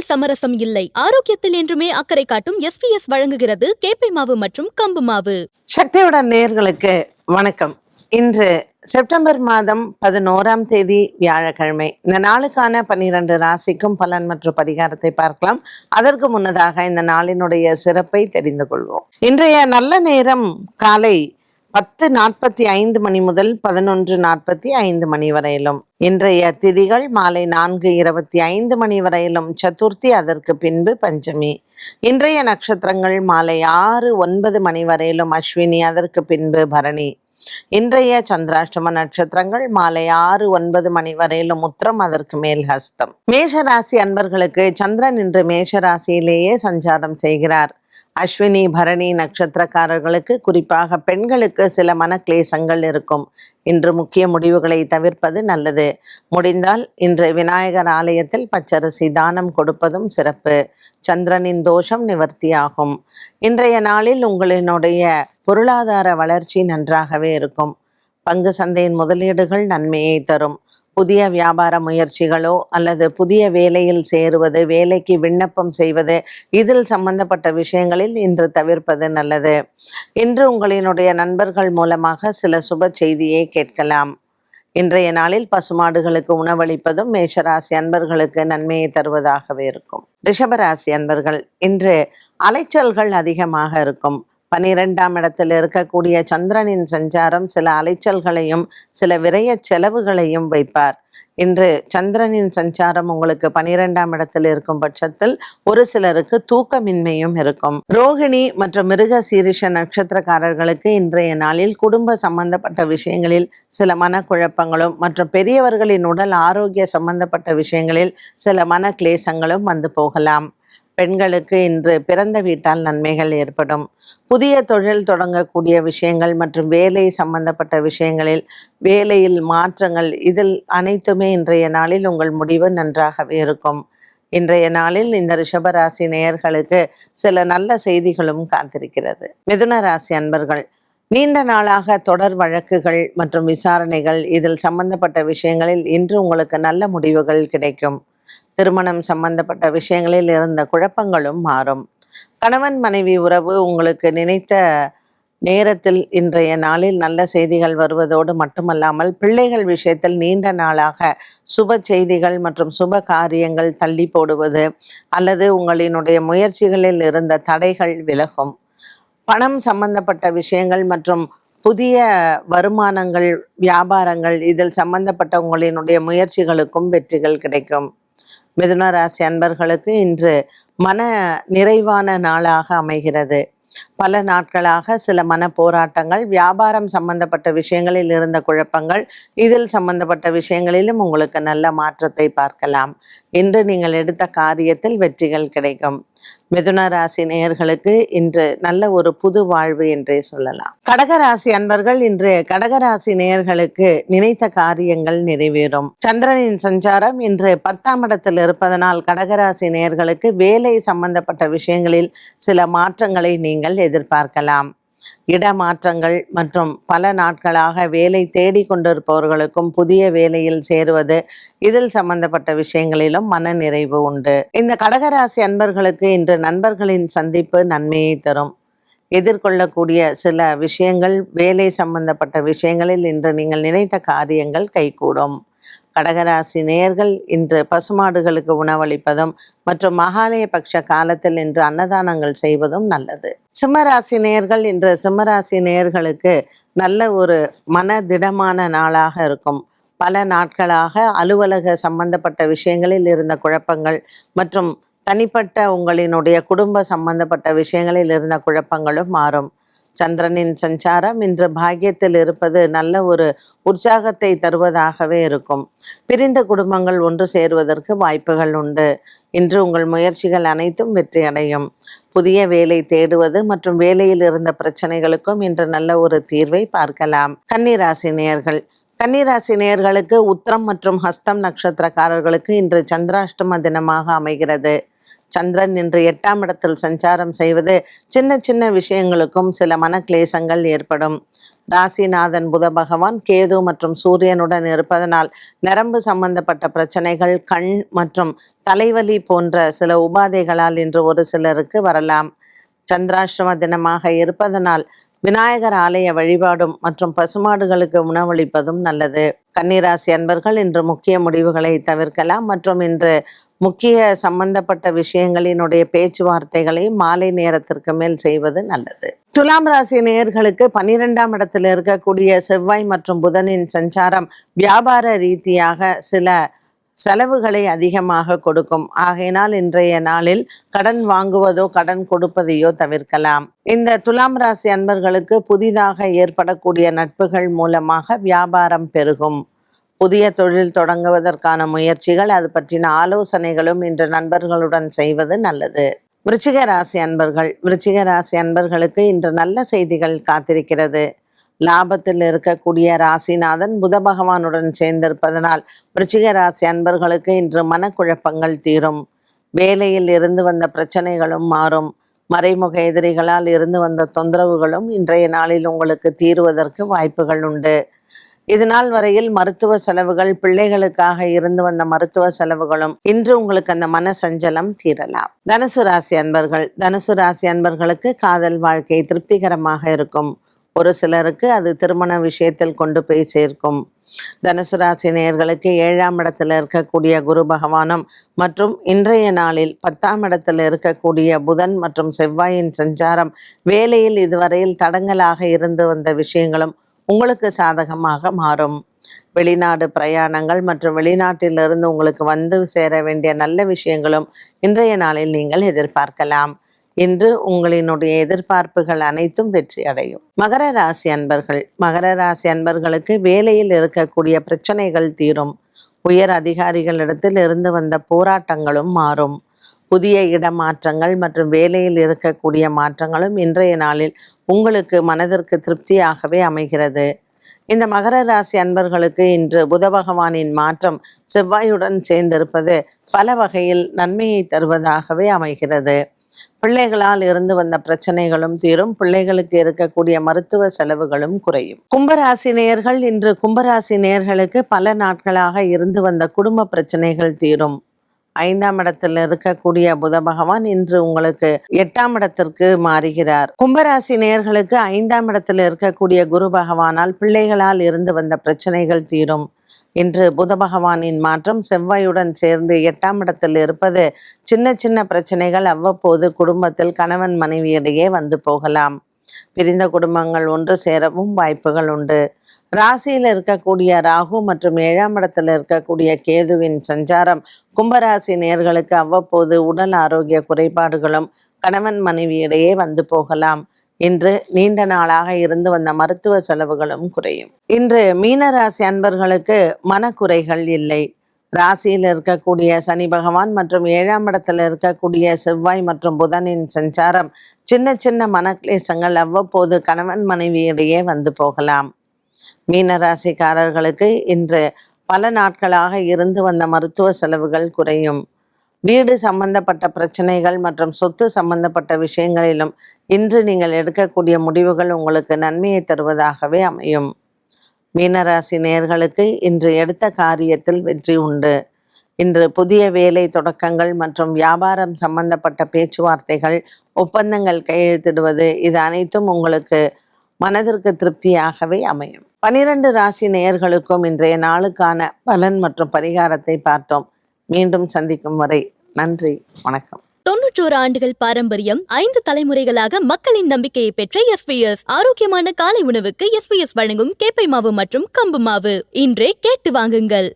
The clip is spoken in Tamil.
உணவில் சமரசம் இல்லை. ஆரோக்கியத்தில் என்றுமே அக்கறை காட்டும் எஸ் பி எஸ் வழங்குகிறது கேப்பை மாவு மற்றும் கம்பு மாவு. சக்தியுடன் நேர்களுக்கு வணக்கம். இன்று செப்டம்பர் மாதம் பதினோராம் தேதி வியாழக்கிழமை. இந்த நாளுக்கான பன்னிரண்டு ராசிக்கும் பலன் மற்றும் பரிகாரத்தை பார்க்கலாம். அதற்கு முன்னதாக இந்த நாளினுடைய சிறப்பை தெரிந்து கொள்வோம். இன்றைய நல்ல நேரம் காலை பத்து நாற்பத்தி ஐந்து மணி முதல் பதினொன்று நாற்பத்தி ஐந்து மணி வரையிலும். இன்றைய திதிகள் மாலை நான்கு இருபத்தி ஐந்து மணி வரையிலும். சதுர்த்தி அதற்கு பின்பு பஞ்சமி. இன்றைய நட்சத்திரங்கள் மாலை ஆறு ஒன்பது மணி வரையிலும். அஸ்வினி அதற்கு பின்பு பரணி. இன்றைய சந்திராஷ்டம நட்சத்திரங்கள் மாலை ஆறு ஒன்பது மணி வரையிலும். உத்திரம் அதற்கு மேல் ஹஸ்தம். மேஷராசி அன்பர்களுக்கு சந்திரன் இன்று மேஷராசியிலேயே சஞ்சாரம் செய்கிறார். அஸ்வினி பரணி நட்சத்திரக்காரர்களுக்கு குறிப்பாக பெண்களுக்கு சில மனக்லேசங்கள் இருக்கும். இன்று முக்கிய முடிவுகளை தவிர்ப்பது நல்லது. முடிந்தால் இன்று விநாயகர் ஆலயத்தில் பச்சரிசி தானம் கொடுப்பதும் சிறப்பு. சந்திரனின் தோஷம் நிவர்த்தியாகும். இன்றைய நாளில் உங்களினுடைய பொருளாதார வளர்ச்சி நன்றாகவே இருக்கும். பங்கு சந்தையின் முதலீடுகள் நன்மையை தரும். புதிய வியாபார முயற்சிகளோ அல்லது புதிய வேலையில் சேருவது வேலைக்கு விண்ணப்பம் செய்வது இதில் சம்பந்தப்பட்ட விஷயங்களில் இன்று தவிர்ப்பது நல்லது. இன்று உங்களினுடைய நண்பர்கள் மூலமாக சில சுப செய்தியை கேட்கலாம். இன்றைய நாளில் பசுமாடுகளுக்கு உணவளிப்பதும் மேஷராசி அன்பர்களுக்கு நன்மையை தருவதாகவே இருக்கும். ரிஷபராசி அன்பர்கள் இன்று அலைச்சல்கள் அதிகமாக இருக்கும். பனிரெண்டாம் இடத்தில் இருக்கக்கூடிய சந்திரனின் சஞ்சாரம் சில அலைச்சல்களையும் சில விரைய செலவுகளையும் வைப்பார். இன்று சந்திரனின் சஞ்சாரம் உங்களுக்கு பனிரெண்டாம் இடத்தில் இருக்கும் பட்சத்தில் ஒரு சிலருக்கு தூக்கமின்மையும் இருக்கும். ரோகிணி மற்றும் மிருக சீரிஷ நட்சத்திரக்காரர்களுக்கு இன்றைய நாளில் குடும்ப சம்பந்தப்பட்ட விஷயங்களில் சில மனக்குழப்பங்களும் மற்றும் பெரியவர்களின் உடல் ஆரோக்கிய சம்பந்தப்பட்ட விஷயங்களில் சில மன கிளேசங்களும் வந்து போகலாம். பெண்களுக்கு இன்று பிறந்த வீட்டால் நன்மைகள் ஏற்படும். புதிய தொழில் தொடங்கக்கூடிய விஷயங்கள் மற்றும் வேலை சம்பந்தப்பட்ட விஷயங்களில் வேலையில் மாற்றங்கள் இதில் அனைத்துமே இன்றைய நாளில் உங்கள் முடிவு நன்றாகவே இருக்கும். இன்றைய நாளில் இந்த ரிஷபராசி நேயர்களுக்கு சில நல்ல செய்திகளும் காத்திருக்கிறது. மிதுன ராசி அன்பர்கள் நீண்ட நாளாக தொடர் வழக்குகள் மற்றும் விசாரணைகள் இதில் சம்பந்தப்பட்ட விஷயங்களில் இன்று உங்களுக்கு நல்ல முடிவுகள் கிடைக்கும். திருமணம் சம்பந்தப்பட்ட விஷயங்களில் இருந்த குழப்பங்களும் மாறும். கணவன் மனைவி உறவு உங்களுக்கு நினைத்த நேரத்தில் இன்றைய நாளில் நல்ல செய்திகள் வருவதோடு மட்டுமல்லாமல் பிள்ளைகள் விஷயத்தில் நீண்ட நாளாக சுப செய்திகள் மற்றும் சுப காரியங்கள் தள்ளி போடுவது அல்லது உங்களினுடைய முயற்சிகளில் இருந்த தடைகள் விலகும். பணம் சம்பந்தப்பட்ட விஷயங்கள் மற்றும் புதிய வருமானங்கள் வியாபாரங்கள் இதில் சம்பந்தப்பட்ட உங்களினுடைய முயற்சிகளுக்கும் வெற்றிகள் கிடைக்கும். மிதுன ராசி அன்பர்களுக்கு இன்று மன நிறைவான நாளாக அமைகிறது. பல நாட்களாக சில மன போராட்டங்கள் வியாபாரம் சம்பந்தப்பட்ட விஷயங்களில் இருந்த குழப்பங்கள் இதில் சம்பந்தப்பட்ட விஷயங்களிலும் உங்களுக்கு நல்ல மாற்றத்தை பார்க்கலாம். இன்று நீங்கள் எடுத்த காரியத்தில் வெற்றிகள் கிடைக்கும். மிதுன ராசி நேயர்களுக்கு இன்று நல்ல ஒரு புது வாழ்வு என்றே சொல்லலாம். கடகராசி அன்பர்கள் இன்று கடகராசி நேயர்களுக்கு நினைத்த காரியங்கள் நிறைவேறும். சந்திரனின் சஞ்சாரம் இன்று பத்தாம் இடத்தில் இருப்பதனால் கடகராசி நேயர்களுக்கு வேலை சம்பந்தப்பட்ட விஷயங்களில் சில மாற்றங்களை நீங்கள் எதிர்பார்க்கலாம். இடமாற்றங்கள் மற்றும் பல நாட்களாக வேலை தேடி கொண்டிருப்பவர்களுக்கும் புதிய வேலையில் சேருவது இதில் சம்பந்தப்பட்ட விஷயங்களிலும் மன நிறைவு உண்டு. இந்த கடகராசி அன்பர்களுக்கு இன்று நண்பர்களின் சந்திப்பு நன்மையை தரும். எதிர்கொள்ளக்கூடிய சில விஷயங்கள் வேலை சம்பந்தப்பட்ட விஷயங்களில் இன்று நீங்கள் நினைத்த காரியங்கள் கைகூடும். கடகராசி நேர்கள் இன்று பசுமாடுகளுக்கு உணவளிப்பதும் மற்றும் மகாலய பட்ச காலத்தில் இன்று அன்னதானங்கள் செய்வதும் நல்லது. சிம்மராசி நேயர்கள் இன்று சிம்மராசி நேயர்களுக்கு நல்ல ஒரு மன திடமான நாளாக இருக்கும். பல நாட்களாக அலுவலக சம்பந்தப்பட்ட விஷயங்களில் இருந்த குழப்பங்கள் மற்றும் தனிப்பட்ட உங்களினுடைய குடும்ப சம்பந்தப்பட்ட விஷயங்களில் இருந்த குழப்பங்களும் மாறும். சந்திரனின் சஞ்சாரம் இன்று பாக்கியத்தில் இருப்பது நல்ல ஒரு உற்சாகத்தை தருவதாகவே இருக்கும். பிரிந்த குடும்பங்கள் ஒன்று சேருவதற்கு வாய்ப்புகள் உண்டு. இன்று உங்கள் முயற்சிகள் அனைத்தும் வெற்றியடையும். புதிய வேலை தேடுவது மற்றும் வேலையில் இருந்த பிரச்சனைகளுக்கும் இன்று நல்ல ஒரு தீர்வை பார்க்கலாம். கன்னிராசி நேயர்கள் கன்னிராசி நேயர்களுக்கு உத்திரம் மற்றும் ஹஸ்தம் நட்சத்திரக்காரர்களுக்கு இன்று சந்திராஷ்டம தினமாக அமைகிறது. சந்திரன் இன்று எட்டாம் இடத்தில் சஞ்சாரம் செய்வது சின்ன சின்ன விஷயங்களுக்கும் சில மனக்லேசங்கள் ஏற்படும். ராசிநாதன் புத பகவான் கேது மற்றும் சூரியனுடன் இருப்பதனால் நரம்பு சம்பந்தப்பட்ட பிரச்சனைகள் கண் மற்றும் தலைவலி போன்ற சில உபாதைகளால் இன்று ஒரு சிலருக்கு வரலாம். சந்திராஷ்டம தினமாக இருப்பதனால் விநாயகர் ஆலய வழிபாடும் மற்றும் பசுமாடுகளுக்கு உணவளிப்பதும் நல்லது. கன்னிராசி அன்பர்கள் இன்று முக்கிய முடிவுகளை தவிர்க்கலாம். மற்றும் இன்று முக்கிய சம்பந்தப்பட்ட விஷயங்களினுடைய பேச்சுவார்த்தைகளை மாலை நேரத்திற்கு மேல் செய்வது நல்லது. துலாம் ராசி நேயர்களுக்கு பன்னிரெண்டாம் இடத்தில் இருக்கக்கூடிய செவ்வாய் மற்றும் புதனின் சஞ்சாரம் வியாபார ரீதியாக சில செலவுகளை அதிகமாக கொடுக்கும். ஆகையினால் இன்றைய நாளில் கடன் வாங்குவதோ கடன் கொடுப்பதையோ தவிர்க்கலாம். இந்த துலாம் ராசி அன்பர்களுக்கு புதிதாக ஏற்படக்கூடிய நட்புகள் மூலமாக வியாபாரம் பெருகும். புதிய தொழில் தொடங்குவதற்கான முயற்சிகள் அது பற்றின ஆலோசனைகளும் இன்று நண்பர்களுடன் செய்வது நல்லது. விருச்சிக ராசி அன்பர்கள் விருச்சிக ராசி அன்பர்களுக்கு இன்று நல்ல செய்திகள் காத்திருக்கிறது. லாபத்தில் இருக்கக்கூடிய ராசிநாதன் புத பகவானுடன் சேர்ந்திருப்பதனால் விருச்சிக ராசி அன்பர்களுக்கு இன்று மனக்குழப்பங்கள் தீரும். வேலையில் இருந்து வந்த பிரச்சனைகளும் மாறும். மறைமுக எதிரிகளால் இருந்து வந்த தொந்தரவுகளும் இன்றைய நாளில் உங்களுக்கு தீருவதற்கு வாய்ப்புகள் உண்டு. இது நாள் வரையில் மருத்துவ செலவுகள் பிள்ளைகளுக்காக இருந்து வந்த மருத்துவ செலவுகளும் இன்று உங்களுக்கு அந்த மன சஞ்சலம் தீரலாம். தனுசு ராசி அன்பர்கள் தனுசு ராசி அன்பர்களுக்கு காதல் வாழ்க்கை திருப்திகரமாக இருக்கும். ஒரு சிலருக்கு அது திருமண விஷயத்தில் கொண்டு போய் சேர்க்கும். தனுசு ராசி நேயர்களுக்கு ஏழாம் இடத்துல இருக்கக்கூடிய குரு பகவானும் மற்றும் இன்றைய நாளில் பத்தாம் இடத்துல இருக்கக்கூடிய புதன் மற்றும் செவ்வாயின் சஞ்சாரம் வேலையில் இதுவரையில் தடங்கலாக இருந்து வந்த விஷயங்களும் உங்களுக்கு சாதகமாக மாறும். வெளிநாடு பிரயாணங்கள் மற்றும் வெளிநாட்டிலிருந்து உங்களுக்கு வந்து சேர வேண்டிய நல்ல விஷயங்களும் இன்றைய நாளில் நீங்கள் எதிர்பார்க்கலாம். இன்று உங்களினுடைய எதிர்பார்ப்புகள் அனைத்தும் வெற்றி அடையும். மகர ராசி அன்பர்கள் மகர ராசி அன்பர்களுக்கு வேலையில் இருக்கக்கூடிய பிரச்சனைகள் தீரும். உயர் அதிகாரிகளிடத்தில் இருந்து வந்த போராட்டங்களும் மாறும். புதிய இடமாற்றங்கள் மற்றும் வேலையில் இருக்கக்கூடிய மாற்றங்களும் இன்றைய நாளில் உங்களுக்கு மனதிற்கு திருப்தியாகவே அமைகிறது. இந்த மகர ராசி அன்பர்களுக்கு இன்று புத பகவானின் மாற்றம் செவ்வாயுடன் சேர்ந்திருப்பது பல வகையில் நன்மையை தருவதாகவே அமைகிறது. பிள்ளைகளால் இருந்து வந்த பிரச்சனைகளும் தீரும். பிள்ளைகளுக்கு இருக்கக்கூடிய மருத்துவ செலவுகளும் குறையும். கும்பராசி நேயர்கள் இன்று கும்பராசி நேயர்களுக்கு பல நாட்களாக இருந்து வந்த குடும்ப பிரச்சனைகள் தீரும். ஐந்தாம் இடத்தில் இருக்கக்கூடிய புத பகவான் இன்று உங்களுக்கு எட்டாம் இடத்திற்கு மாறுகிறார். கும்பராசி நேர்களுக்கு ஐந்தாம் இடத்தில் இருக்கக்கூடிய குரு பகவானால் பிள்ளைகளால் இருந்து வந்த பிரச்சனைகள் தீரும். இன்று புத பகவானின் மாற்றம் செவ்வாயுடன் சேர்ந்து எட்டாம் இடத்தில் இருப்பது சின்ன சின்ன பிரச்சனைகள் அவ்வப்போது குடும்பத்தில் கணவன் மனைவியிடையே வந்து போகலாம். பிரிந்த குடும்பங்கள் ஒன்று சேரவும் வாய்ப்புகள் உண்டு. ராசியில் இருக்கக்கூடிய ராகு மற்றும் ஏழாம் இடத்தில் இருக்கக்கூடிய கேதுவின் சஞ்சாரம் கும்பராசி நேர்களுக்கு அவ்வப்போது உடல் ஆரோக்கிய குறைபாடுகளும் கணவன் மனைவியிடையே வந்து போகலாம். இன்று நீண்ட நாளாக இருந்து வந்த மருத்துவ செலவுகளும் குறையும். இன்று மீனராசி அன்பர்களுக்கு மனக்குறைகள் இல்லை. ராசியில் இருக்கக்கூடிய சனி பகவான் மற்றும் ஏழாம் இடத்தில் இருக்கக்கூடிய செவ்வாய் மற்றும் புதனின் சஞ்சாரம் சின்ன சின்ன மனக்லேசங்கள் அவ்வப்போது கணவன் மனைவியிடையே வந்து போகலாம். மீனராசிக்காரர்களுக்கு இன்று பல நாட்களாக இருந்து வந்த மருத்துவ செலவுகள் குறையும். வீடு சம்பந்தப்பட்ட பிரச்சனைகள் மற்றும் சொத்து சம்பந்தப்பட்ட விஷயங்களிலும் இன்று நீங்கள் எடுக்கக்கூடிய முடிவுகள் உங்களுக்கு நன்மையை தருவதாகவே அமையும். மீனராசி நேயர்களுக்கு இன்று எடுத்த காரியத்தில் வெற்றி உண்டு. இன்று புதிய வேலை தொடக்கங்கள் மற்றும் வியாபாரம் சம்பந்தப்பட்ட பேச்சுவார்த்தைகள் ஒப்பந்தங்கள் கையெழுத்திடுவது இது அனைத்தும் உங்களுக்கு மனதிற்கு திருப்தியாகவே அமையும். பனிரெண்டு ராசி நேயர்களுக்கும் இன்றைய நாளுக்கான பலன் மற்றும் பரிகாரத்தை பார்த்தோம். மீண்டும் சந்திக்கும் வரை நன்றி வணக்கம். தொன்னூற்றோரு ஆண்டுகள் பாரம்பரியம் ஐந்து தலைமுறைகளாக மக்களின் நம்பிக்கையை பெற்ற எஸ்பிஎஸ் ஆரோக்கியமான காலை உணவுக்கு எஸ்பிஎஸ் வழங்கும் கேப்பை மாவு மற்றும் கம்பு மாவு. இன்றே கேட்டு வாங்குங்கள்.